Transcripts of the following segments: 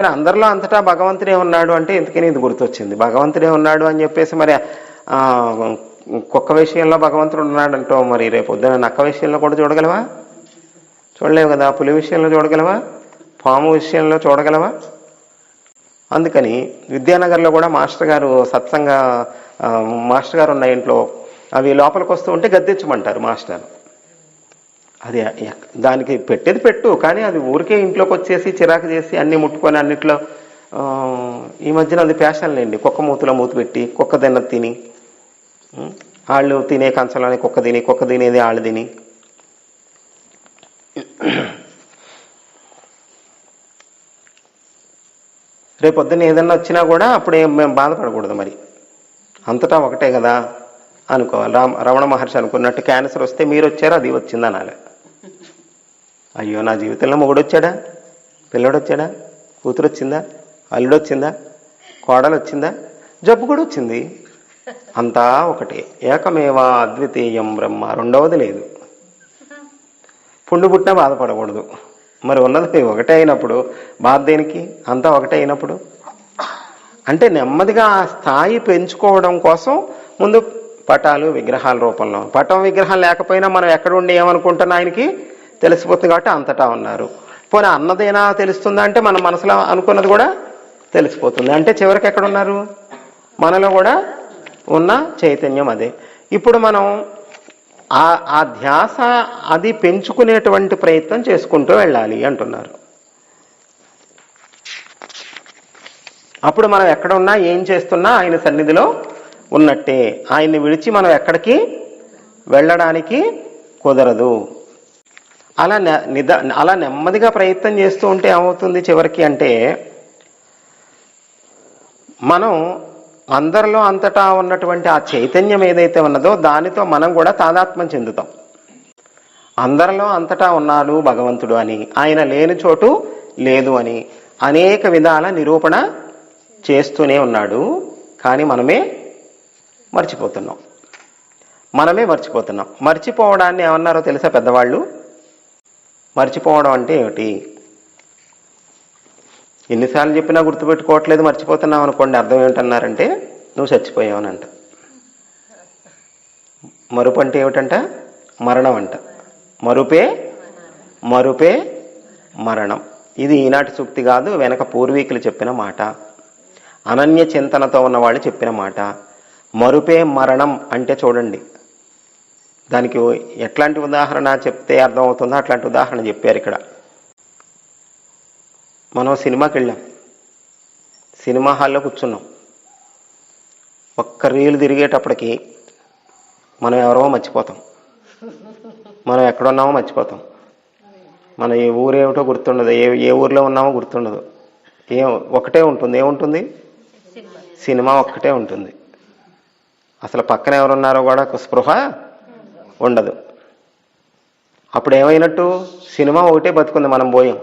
కానీ అందరిలో అంతటా భగవంతుడే ఉన్నాడు అంటే ఎందుకని ఇది గుర్తొచ్చింది? భగవంతుడే ఉన్నాడు అని చెప్పేసి మరి కుక్క విషయంలో భగవంతుడు ఉన్నాడు అంటావు మరి రేపు పొద్దున నక్క విషయంలో కూడా చూడగలవా? చూడలేవు కదా? పులి విషయంలో చూడగలవా? పాము విషయంలో చూడగలవా? అందుకని విద్యానగర్లో కూడా మాస్టర్ గారు సత్సంగ మాస్టర్ గారు ఉన్న ఇంట్లో అవి లోపలికి వస్తూ ఉంటే గద్దెచ్చమంటారు మాస్టర్ అది దానికి పెట్టేది పెట్టు కానీ అది ఊరికే ఇంట్లోకి వచ్చేసి చిరాకు చేసి అన్ని ముట్టుకొని అన్నిట్లో ఈ మధ్యన అది ఫ్యాషన్ లేండి. కుక్క మూతిలో మూతి పెట్టి కుక్క తిన్న తిని వాళ్ళు తినే కంచంలోనే కుక్క తిని కుక్క తినేది వాళ్ళు తిని. రేపొద్దున పొద్దున్న ఏదన్నా వచ్చినా కూడా అప్పుడు ఏం మేము బాధపడకూడదు మరి. అంతటా ఒకటే కదా అనుకోవాలి. రామ రమణ మహర్షి అనుకున్నట్టు క్యాన్సర్ వస్తే మీరు వచ్చారు అది వచ్చింది అనాలి. అయ్యో నా జీవితంలో మొగుడు వచ్చాడా పిల్లడు వచ్చాడా కూతురు వచ్చిందా అల్లుడు వచ్చిందా కోడలు వచ్చిందా జబ్బు కూడా వచ్చింది. అంతా ఒకటే. ఏకమేవా అద్వితీయం బ్రహ్మ. రెండవది లేదు. పుండు పుట్టినా బాధపడకూడదు. మరి ఉన్నది ఒకటే అయినప్పుడు బాధ దేనికి? అంతా ఒకటే అయినప్పుడు. అంటే నెమ్మదిగా ఆ స్థాయి పెంచుకోవడం కోసం ముందు పటాలు విగ్రహాల రూపంలో. పటం విగ్రహం లేకపోయినా మనం ఎక్కడ ఉండి ఏమనుకుంటున్నా ఆయనకి? తెలిసిపోతుంది కాబట్టి అంతటా ఉన్నారు. పోనీ అన్నదైనా తెలుస్తుందా అంటే మన మనసులో అనుకున్నది కూడా తెలిసిపోతుంది. అంటే చివరికి ఎక్కడ ఉన్నారు? మనలో కూడా ఉన్న చైతన్యం అదే. ఇప్పుడు మనం ఆ ఆ ధ్యాస అది పెంచుకునేటువంటి ప్రయత్నం చేసుకుంటూ వెళ్ళాలి అంటున్నారు. అప్పుడు మనం ఎక్కడ ఉన్నా ఏం చేస్తున్నా ఆయన సన్నిధిలో ఉన్నట్టే. ఆయన్ని విడిచి మనం ఎక్కడికి వెళ్ళడానికి కుదరదు. అలా నె- నిద అలా నెమ్మదిగా ప్రయత్నం చేస్తూ ఉంటే ఏమవుతుంది చివరికి అంటే మనం అందరిలో అంతటా ఉన్నటువంటి ఆ చైతన్యం ఏదైతే ఉన్నదో దానితో మనం కూడా తాదాత్మ్యం చెందుతాం. అందరిలో అంతటా ఉన్నాడు భగవంతుడు అని ఆయన లేని చోటు లేదు అని అనేక విధాల నిరూపణ చేస్తూనే ఉన్నాడు కానీ మనమే మర్చిపోతున్నాం. మనమే మర్చిపోతున్నాం. మర్చిపోవడాన్ని ఏమన్నారో తెలుసా పెద్దవాళ్ళు? మర్చిపోవడం అంటే ఏమిటి? ఎన్నిసార్లు చెప్పినా గుర్తుపెట్టుకోవట్లేదు మర్చిపోతున్నావు అనుకోండి అర్థం ఏమిటన్నారంటే నువ్వు చచ్చిపోయావు అని అంట. మరుపు అంటే ఏమిటంట? మరణం అంట. మరుపే మరుపే మరణం. ఇది ఈనాటి సూక్తి కాదు వెనక పూర్వీకులు చెప్పిన మాట. అనన్య చింతనతో ఉన్నవాళ్ళు చెప్పిన మాట. మరుపే మరణం అంటే చూడండి దానికి ఎట్లాంటి ఉదాహరణ చెప్తే అర్థమవుతుందో అట్లాంటి ఉదాహరణ చెప్పారు ఇక్కడ. మనం సినిమాకి వెళ్ళాం. సినిమా హాల్లో కూర్చున్నాం. ఒక్క రీలు తిరిగేటప్పటికి మనం ఎవరో మర్చిపోతాం. మనం ఎక్కడున్నామో మర్చిపోతాం. మన ఏ ఊరేమిటో గుర్తుండదు. ఏ ఏ ఊర్లో ఉన్నామో గుర్తుండదు. ఏ ఒకటే ఉంటుంది. ఏముంటుంది? సినిమా. ఒక్కటే ఉంటుంది. అసలు పక్కన ఎవరున్నారో కూడా స్పృహ ఉండదు. అప్పుడు ఏమైనట్టు సినిమా ఒకటే బతుకుంది మనం పోయాం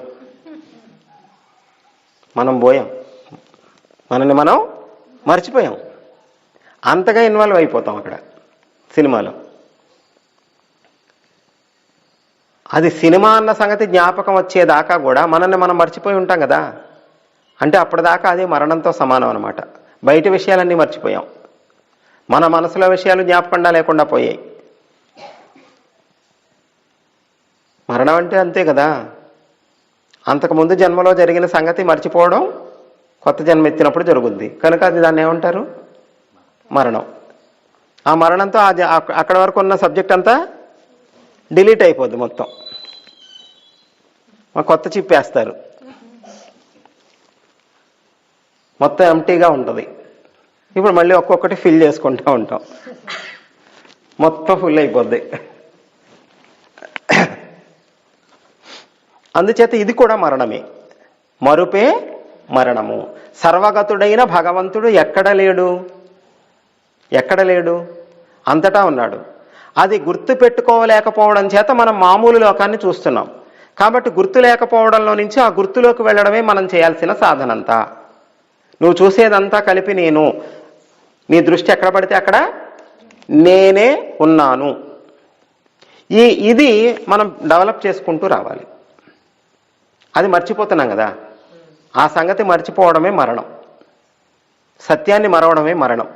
మనం పోయాం మనల్ని మనం మర్చిపోయాం. అంతగా ఇన్వాల్వ్ అయిపోతాం అక్కడ సినిమాలో. అది సినిమా అన్న సంగతి జ్ఞాపకం వచ్చేదాకా కూడా మనల్ని మనం మర్చిపోయి ఉంటాం కదా. అంటే అప్పటిదాకా అది మరణంతో సమానం అనమాట బయట విషయాలన్నీ మర్చిపోయాం. మన మనసులో విషయాలు జ్ఞాపకండా లేకుండా పోయాయి. మరణం అంటే అంతే కదా. అంతకుముందు జన్మలో జరిగిన సంగతి మర్చిపోవడం కొత్త జన్మ ఎత్తినప్పుడు జరుగుద్ది. కనుక అది దాన్ని ఏమంటారు? మరణం. ఆ మరణంతో ఆ అక్కడ వరకు ఉన్న సబ్జెక్ట్ అంతా డిలీట్ అయిపోద్ది మొత్తం. మా కొత్త చిప్ వేస్తారు మొత్తం ఎంటీగా ఉంటుంది. ఇప్పుడు మళ్ళీ ఒక్కొక్కటి ఫిల్ చేసుకుంటూ ఉంటాం. మొత్తం ఫుల్ అయిపోద్ది. అందుచేత ఇది కూడా మరణమే. మరుపే మరణము. సర్వగతుడైన భగవంతుడు ఎక్కడ లేడు? ఎక్కడ లేడు? అంతటా ఉన్నాడు. అది గుర్తు పెట్టుకోలేకపోవడం చేత మనం మామూలు లోకాన్ని చూస్తున్నాం. కాబట్టి గుర్తు లేకపోవడంలో నుంచి ఆ గుర్తులోకి వెళ్ళడమే మనం చేయాల్సిన సాధనంతా. నువ్వు చూసేదంతా కలిపి నేను. నీ దృష్టి ఎక్కడ పడితే అక్కడ నేనే ఉన్నాను. ఈ ఇది మనం డెవలప్ చేసుకుంటూ రావాలి. అది మర్చిపోతున్నాం కదా. ఆ సంగతి మర్చిపోవడమే మరణం. సత్యాన్ని మరవడమే మరణం.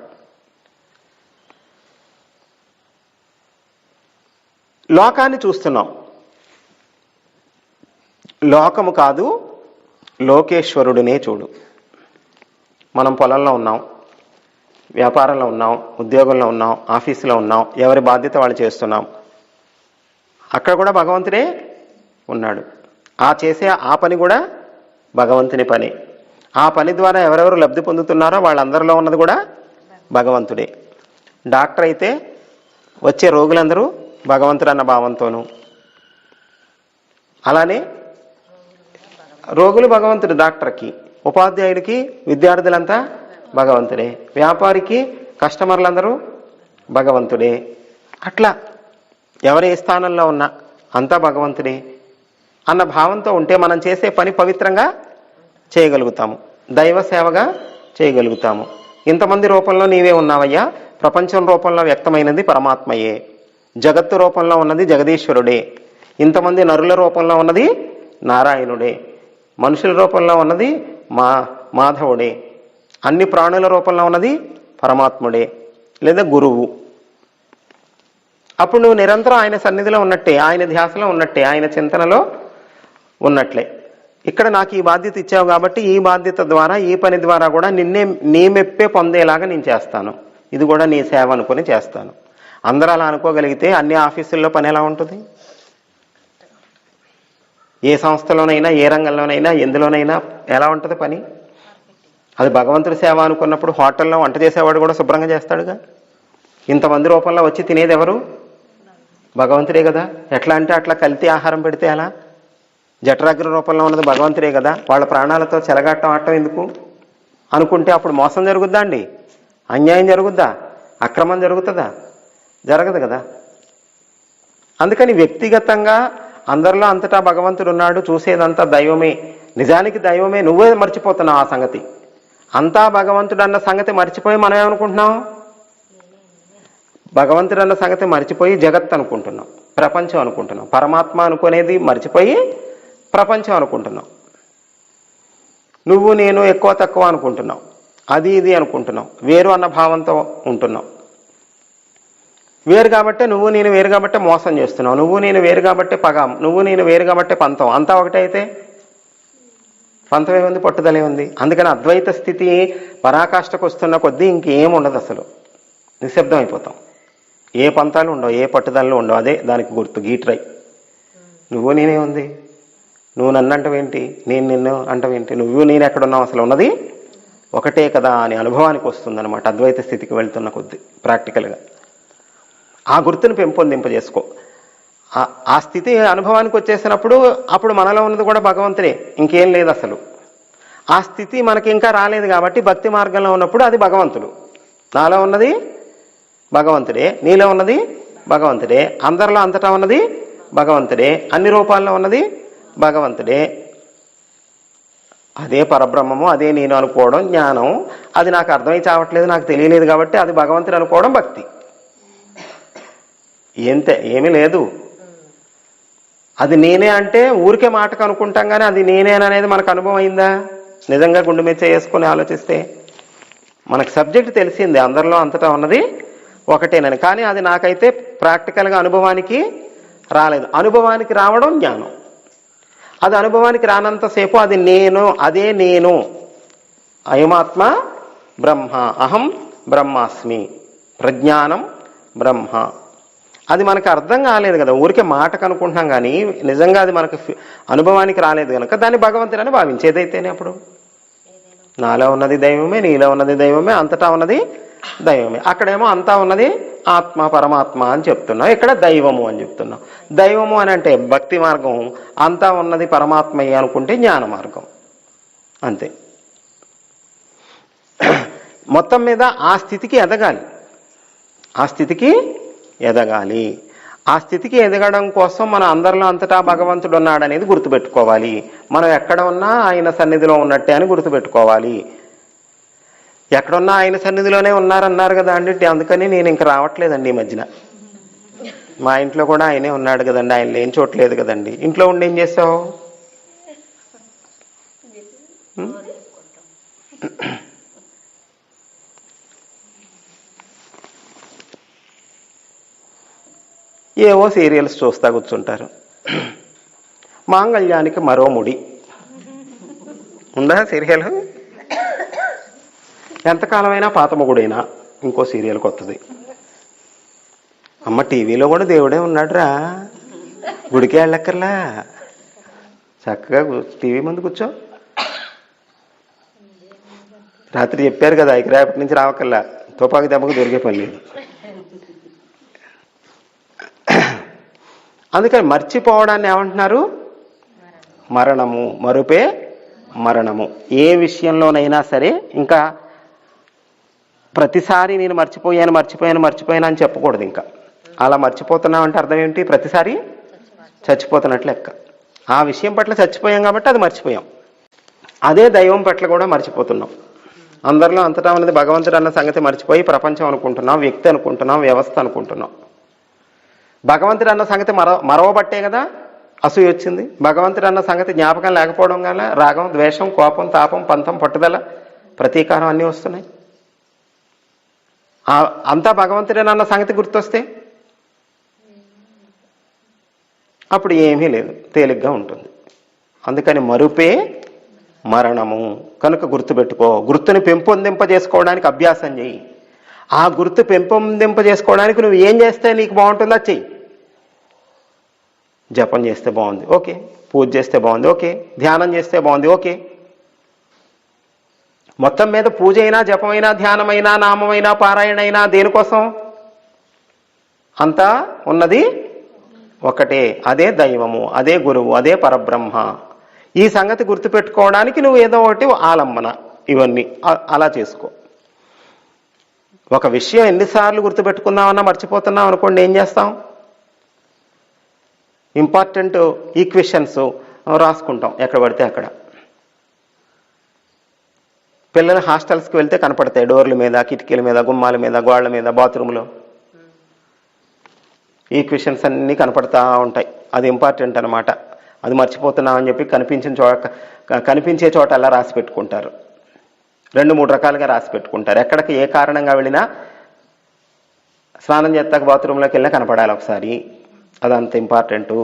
లోకాన్ని చూస్తున్నాం. లోకము కాదు లోకేశ్వరుడినే చూడు. మనం పొలంలో ఉన్నాం వ్యాపారంలో ఉన్నాం ఉద్యోగంలో ఉన్నాం ఆఫీసులో ఉన్నాం ఎవరి బాధ్యత వాళ్ళు చేస్తున్నాం. అక్కడ కూడా భగవంతుడే ఉన్నాడు. ఆ చేసే ఆ పని కూడా భగవంతుని పని. ఆ పని ద్వారా ఎవరెవరు లబ్ధి పొందుతున్నారో వాళ్ళందరిలో ఉన్నది కూడా భగవంతుడే. డాక్టర్ అయితే వచ్చే రోగులందరూ భగవంతుడు అన్న భావంతోనూ. అలానే రోగులు భగవంతుడు డాక్టర్కి ఉపాధ్యాయుడికి విద్యార్థులంతా భగవంతుడే. వ్యాపారికి కస్టమర్లందరూ భగవంతుడే. అట్లా ఎవరి స్థానంలో ఉన్నా అంతా భగవంతుడే. అన్న భావంతో ఉంటే మనం చేసే పని పవిత్రంగా చేయగలుగుతాము. దైవ సేవగా చేయగలుగుతాము. ఇంతమంది రూపంలో నీవే ఉన్నావయ్యా. ప్రపంచం రూపంలో వ్యక్తమైనది పరమాత్మయే. జగత్తు రూపంలో ఉన్నది జగదీశ్వరుడే. ఇంతమంది నరుల రూపంలో ఉన్నది నారాయణుడే. మనుషుల రూపంలో ఉన్నది మా మాధవుడే. అన్ని ప్రాణుల రూపంలో ఉన్నది పరమాత్ముడే లేదా గురువు. అప్పుడు నువ్వు నిరంతరం ఆయన సన్నిధిలో ఉన్నట్టే ఆయన ధ్యాసలో ఉన్నట్టే ఆయన చింతనలో ఉన్నట్లే. ఇక్కడ నాకు ఈ బాధ్యత ఇచ్చావు కాబట్టి ఈ బాధ్యత ద్వారా ఈ పని ద్వారా కూడా నిన్నే నీ మెప్పే పొందేలాగా నేను చేస్తాను. ఇది కూడా నీ సేవ అనుకుని చేస్తాను. అందరూ అలా అనుకోగలిగితే అన్ని ఆఫీసుల్లో పని ఎలా ఉంటుంది? ఏ సంస్థలోనైనా ఏ రంగంలోనైనా ఎందులోనైనా ఎలా ఉంటుంది పని? అది భగవంతుడి సేవ అనుకున్నప్పుడు హోటల్లో వంట చేసేవాడు కూడా శుభ్రంగా చేస్తాడుగా? ఇంతమంది రూపంలో వచ్చి తినేది ఎవరు? భగవంతుడే కదా. ఎట్లా అంటే అట్లా కల్తీ ఆహారం పెడితే అలా జఠరాగ్ర రూపంలో ఉన్నది భగవంతుడే కదా. వాళ్ళ ప్రాణాలతో చెలగాటం ఆడటం ఎందుకు? అనుకుంటే అప్పుడు మోసం జరుగుద్దా అండి? అన్యాయం జరుగుద్దా? అక్రమం జరుగుతుందా? జరగదు కదా. అందుకని వ్యక్తిగతంగా అందరిలో అంతటా భగవంతుడు ఉన్నాడు. చూసేదంతా దైవమే. నిజానికి దైవమే. నువ్వే మర్చిపోతున్నావు ఆ సంగతి. అంతా భగవంతుడు అన్న సంగతి మర్చిపోయి మనం ఏమనుకుంటున్నాం? భగవంతుడు అన్న సంగతి మర్చిపోయి జగత్ అనుకుంటున్నాం. ప్రపంచం అనుకుంటున్నాం. పరమాత్మ అనుకునేది మర్చిపోయి ప్రపంచం అనుకుంటున్నావు నువ్వు నేను ఎక్కువ తక్కువ అనుకుంటున్నావు అది ఇది అనుకుంటున్నావు వేరు అన్న భావంతో ఉంటున్నావు వేరు కాబట్టి నువ్వు నేను వేరు కాబట్టి మోసం చేస్తున్నావు నువ్వు నేను వేరు కాబట్టి పగం. నువ్వు నేను వేరు కాబట్టి పంతం. అంతా ఒకటైతే పంతం ఏముంది? పట్టుదలే ఉంది. అందుకని అద్వైత స్థితి పరాకాష్ఠకు వస్తున్న కొద్దీ ఇంకేం ఉండదు అసలు. నిశ్శబ్దం అయిపోతాం ఏ పంతాలు ఉండవు ఏ పట్టుదలలు ఉండవు. అదే దానికి గుర్తు గీట్రై. నువ్వు నేనే ఉంది. నువ్వు నన్ను అంటవేంటి? నేను నిన్ను అంటవేంటి? నువ్వు నేను ఎక్కడున్నావు అసలు ఉన్నది? ఒకటే కదా అనే అనుభవానికి వస్తుందన్నమాట. అద్వైత స్థితికి వెళ్తున్న కొద్దీ ప్రాక్టికల్గా ఆ గుర్తును పెంపొందింపజేసుకో. ఆ స్థితి అనుభవానికి వచ్చేసినప్పుడు అప్పుడు మనలో ఉన్నది కూడా భగవంతుడే. ఇంకేం లేదు అసలు. ఆ స్థితి మనకి ఇంకా రాలేదు కాబట్టి భక్తి మార్గంలో ఉన్నప్పుడు అది భగవంతుడు. నాలో ఉన్నది భగవంతుడే. నీలో ఉన్నది భగవంతుడే. అందరిలో అంతటా ఉన్నది భగవంతుడే. అన్ని రూపాల్లో ఉన్నది భగవంతుడే. అదే పరబ్రహ్మము అదే నేను అనుకోవడం జ్ఞానం. అది నాకు అర్థమై చావట్లేదు నాకు తెలియలేదు కాబట్టి అది భగవంతుడు అనుకోవడం భక్తి. ఏంతే ఏమీ లేదు. అది నేనే అంటే ఊరికే మాటకు అనుకుంటాం కానీ అది నేనేననేది మనకు అనుభవం అయిందా? నిజంగా గుండె మెచ్చ చేసుకుని ఆలోచిస్తే. మనకు సబ్జెక్ట్ తెలిసింది అందరిలో అంతటా ఉన్నది ఒకటేనని. కానీ అది నాకైతే ప్రాక్టికల్గా అనుభవానికి రాలేదు. అనుభవానికి రావడం జ్ఞానం. అది అనుభవానికి రానంతసేపు అది నేను అదే నేను. అయమాత్మ బ్రహ్మ అహం బ్రహ్మాస్మి. ప్రజ్ఞానం బ్రహ్మ. అది మనకు అర్థం కాలేదు కదా ఊరికే మాటకు అనుకుంటున్నాం కానీ నిజంగా అది మనకు అనుభవానికి రాలేదు కనుక దాన్ని భగవంతుడని భావించేదైతేనే అప్పుడు? నాలో ఉన్నది దైవమే నీలో ఉన్నది దైవమే అంతటా ఉన్నది దైవమే. అక్కడేమో అంతా ఉన్నది ఆత్మ పరమాత్మ అని చెప్తున్నాం ఇక్కడ దైవము అని చెప్తున్నాం దైవము అని అంటే భక్తి మార్గం. అంతా ఉన్నది పరమాత్మయ్య అనుకుంటే జ్ఞాన మార్గం. అంతే. మొత్తం మీద ఆ స్థితికి ఎదగాలి. ఆ స్థితికి ఎదగాలి. ఆ స్థితికి ఎదగడం కోసం మన అందరిలో అంతటా భగవంతుడు ఉన్నాడనేది గుర్తుపెట్టుకోవాలి. మనం ఎక్కడ ఉన్నా ఆయన సన్నిధిలో ఉన్నట్టే అని గుర్తుపెట్టుకోవాలి. ఎక్కడున్నా ఆయన సన్నిధిలోనే ఉన్నారన్నారు కదా అండి అందుకని నేను ఇంక రావట్లేదండి ఈ మధ్యన. మా ఇంట్లో కూడా ఆయనే ఉన్నాడు కదండి ఆయన లేని చూడలేదు కదండి. ఇంట్లో ఉండి ఏం చేసావు ఏవో సీరియల్స్ చూస్తా కూర్చుంటారు. మాంగళ్యానికి మరో ముడి. ఉందా సీరియల్? ఎంతకాలమైనా పాతమగుడైనా ఇంకో సీరియల్ కొత్తది. అమ్మ టీవీలో కూడా దేవుడే ఉన్నాడురా. గుడికి వెళ్ళక్కర్లా. చక్కగా టీవీ ముందు కూర్చో. రాత్రి చెప్పారు కదా ఇక రేపటి నుంచి రావక్కర్లా. తుపాకి దెబ్బకు దొరికే పని లేదు. అందుకని మర్చిపోవడాన్ని ఏమంటున్నారు? మరణము. మరుపే మరణము. ఏ విషయంలోనైనా సరే ఇంకా ప్రతిసారి నేను మర్చిపోయాను మర్చిపోయాను మర్చిపోయాను అని చెప్పకూడదు ఇంకా. అలా మర్చిపోతున్నాం అంటే అర్థం ఏంటి ప్రతిసారి చచ్చిపోతున్నట్లు లెక్క. ఆ విషయం పట్ల చచ్చిపోయాం కాబట్టి అది మర్చిపోయాం. అదే దైవం పట్ల కూడా మర్చిపోతున్నాం. అందరిలో అంతటా ఉన్నది భగవంతుడు అన్న సంగతి మర్చిపోయి ప్రపంచం అనుకుంటున్నాం వ్యక్తి అనుకుంటున్నాం వ్యవస్థ అనుకుంటున్నాం. భగవంతుడు అన్న సంగతి మరవ మరవబట్టే కదా అసూయ వచ్చింది. భగవంతుడు అన్న సంగతి జ్ఞాపకం లేకపోవడం వల్ల రాగం ద్వేషం కోపం తాపం పంతం పట్టుదల ప్రతీకారం అన్నీ వస్తున్నాయి. అంతా భగవంతుడేనన్న సంగతి గుర్తొస్తే? అప్పుడు ఏమీ లేదు. తేలిగ్గా ఉంటుంది. అందుకని మరుపే మరణము. కనుక గుర్తుపెట్టుకో. గుర్తుని పెంపొందింపజేసుకోవడానికి అభ్యాసం చెయ్యి. ఆ గుర్తు పెంపొందింపజేసుకోవడానికి నువ్వు ఏం చేస్తే నీకు బాగుంటుందో చెయ్యి. జపం చేస్తే బాగుంది. ఓకే. పూజ చేస్తే బాగుంది. ఓకే. ధ్యానం చేస్తే బాగుంది. ఓకే. మొత్తం మీద పూజ అయినా జపమైనా ధ్యానమైనా నామమైనా పారాయణైనా దేనికోసం? అంతా ఉన్నది ఒకటే. అదే దైవము అదే గురువు అదే పరబ్రహ్మ. ఈ సంగతి గుర్తుపెట్టుకోవడానికి నువ్వు ఏదో ఒకటి ఆలంబన ఇవన్నీ. అలా చేసుకో. ఒక విషయం ఎన్నిసార్లు గుర్తుపెట్టుకుందామన్నా మర్చిపోతున్నాం అనుకోండి ఏం చేస్తాం? ఇంపార్టెంట్ ఈక్వెషన్స్ రాసుకుంటాం ఎక్కడ పడితే అక్కడ. పిల్లలు హాస్టల్స్కి వెళ్తే కనపడతాయి. డోర్ల మీద కిటికీల మీద గుమ్మాల మీద గోళ్ళ మీద బాత్రూంలో. ఈక్వేషన్స్ అన్నీ కనపడతా ఉంటాయి. అది ఇంపార్టెంట్ అనమాట అది మర్చిపోతున్నామని చెప్పి కనిపించిన చోట కనిపించే చోట అలా రాసి పెట్టుకుంటారు. రెండు మూడు రకాలుగా రాసి పెట్టుకుంటారు. ఎక్కడికి ఏ కారణంగా వెళ్ళినా స్నానం చేస్తాక బాత్రూంలోకి వెళ్ళినా కనపడాలి ఒకసారి. అదంత ఇంపార్టెంటు.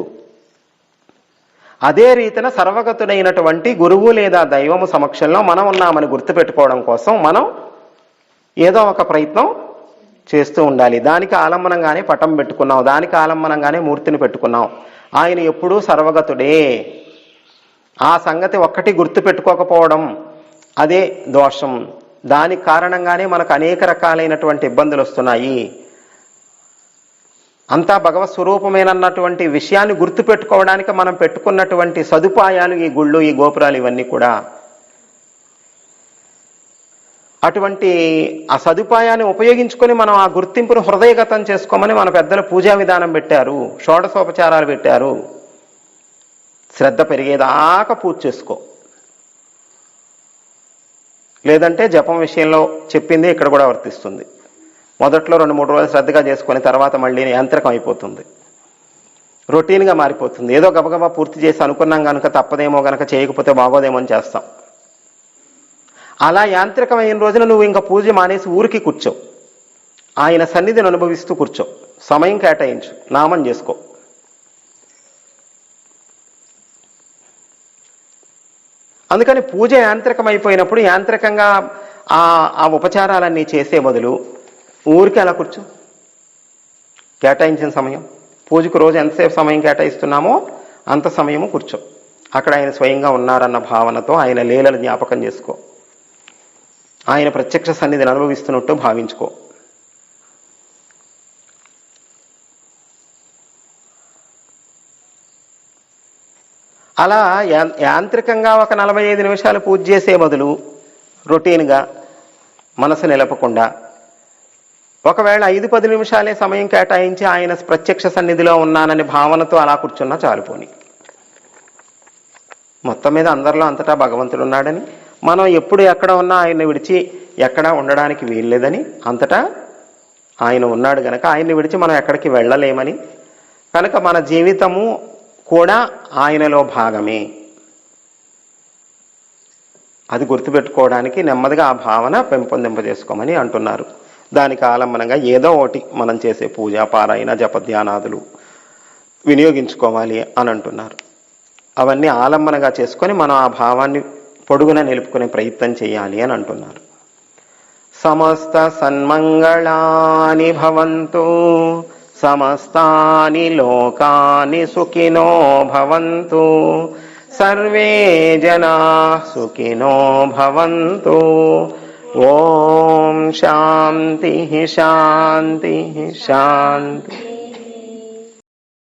అదే రీతిన సర్వగతుడైనటువంటి గురువు లేదా దైవము సమక్షంలో మనం ఉన్నామని గుర్తుపెట్టుకోవడం కోసం మనం ఏదో ఒక ప్రయత్నం చేస్తూ ఉండాలి. దానికి ఆలంబనంగానే పటం పెట్టుకున్నాం దానికి ఆలంబనంగానే మూర్తిని పెట్టుకున్నాం. ఆయన ఎప్పుడూ సర్వగతుడే. ఆ సంగతి ఒక్కటి గుర్తు పెట్టుకోకపోవడం అదే దోషం. దానికి కారణంగానే మనకు అనేక రకాలైనటువంటి ఇబ్బందులు వస్తున్నాయి అంతా భగవత్ స్వరూపమేనన్నటువంటి విషయాన్ని గుర్తుపెట్టుకోవడానికి మనం పెట్టుకున్నటువంటి సదుపాయాలు ఈ గుళ్ళు ఈ గోపురాలు ఇవన్నీ కూడా. అటువంటి ఆ సదుపాయాన్ని ఉపయోగించుకొని మనం ఆ గుర్తింపును హృదయగతం చేసుకోమని మన పెద్దలు పూజా విధానం పెట్టారు షోడశోపచారాలు పెట్టారు. శ్రద్ధ పెరిగేదాకా పూజ చేసుకో. లేదంటే జపం విషయంలో చెప్పింది ఇక్కడ కూడా వర్తిస్తుంది. మొదట్లో రెండు మూడు రోజులు శ్రద్ధగా చేసుకుని తర్వాత మళ్ళీ యాంత్రికం అయిపోతుంది. రొటీన్గా మారిపోతుంది. ఏదో గబగబా పూర్తి చేసి అనుకున్నాం కనుక తప్పదేమో కనుక చేయకపోతే బాగోదేమో అని చేస్తాం. అలా యాంత్రికమైన రోజున నువ్వు ఇంకా పూజ మానేసి ఊరికి కూర్చో. ఆయన సన్నిధిని అనుభవిస్తూ కూర్చో. సమయం కేటాయించు. నామం చేసుకో. అందుకని పూజ యాంత్రికమైపోయినప్పుడు యాంత్రికంగా ఆ ఉపచారాలన్నీ చేసే బదులు ఊరికి అలా కూర్చో. కేటాయించిన సమయం. పూజకు రోజు ఎంతసేపు సమయం కేటాయిస్తున్నామో అంత సమయము కూర్చో. అక్కడ ఆయన స్వయంగా ఉన్నారన్న భావనతో ఆయన లీలలు జ్ఞాపకం చేసుకో. ఆయన ప్రత్యక్ష సన్నిధిని అనుభవిస్తున్నట్టు భావించుకో. అలా యాం- యాంత్రికంగా ఒక నలభై ఐదు నిమిషాలు పూజ చేసే బదులు రొటీన్గా మనసు నిలపకుండా ఒకవేళ ఐదు పది నిమిషాలే సమయం కేటాయించి ఆయన ప్రత్యక్ష సన్నిధిలో ఉన్నానని భావనతో అలా కూర్చున్నా చాలుపోని. మొత్తం మీద అందరిలో అంతటా భగవంతుడు ఉన్నాడని మనం ఎప్పుడు ఎక్కడ ఉన్నా ఆయన్ని విడిచి ఎక్కడా ఉండడానికి వీల్లేదని అంతటా ఆయన ఉన్నాడు గనక ఆయన్ని విడిచి మనం ఎక్కడికి వెళ్ళలేమని. కనుక మన జీవితము కూడా ఆయనలో భాగమే. అది గుర్తుపెట్టుకోవడానికి నెమ్మదిగా ఆ భావన పెంపొందింపజేసుకోమని అంటున్నారు. దానికి ఆలంబనంగా ఏదో ఒకటి మనం చేసే పూజ పారాయణ జపధ్యానాదులు వినియోగించుకోవాలి అని అంటున్నారు. అవన్నీ ఆలంబనగా చేసుకొని మనం ఆ భావాన్ని పొడుగున నిలుపుకునే ప్రయత్నం చేయాలి అని అంటున్నారు. సమస్త సన్మంగళాని భవంతు సమస్తాని లోకాని సుఖినో భవంతు సర్వే జనా సుఖినో భవంతు ॐ शांति शांति शान्तिः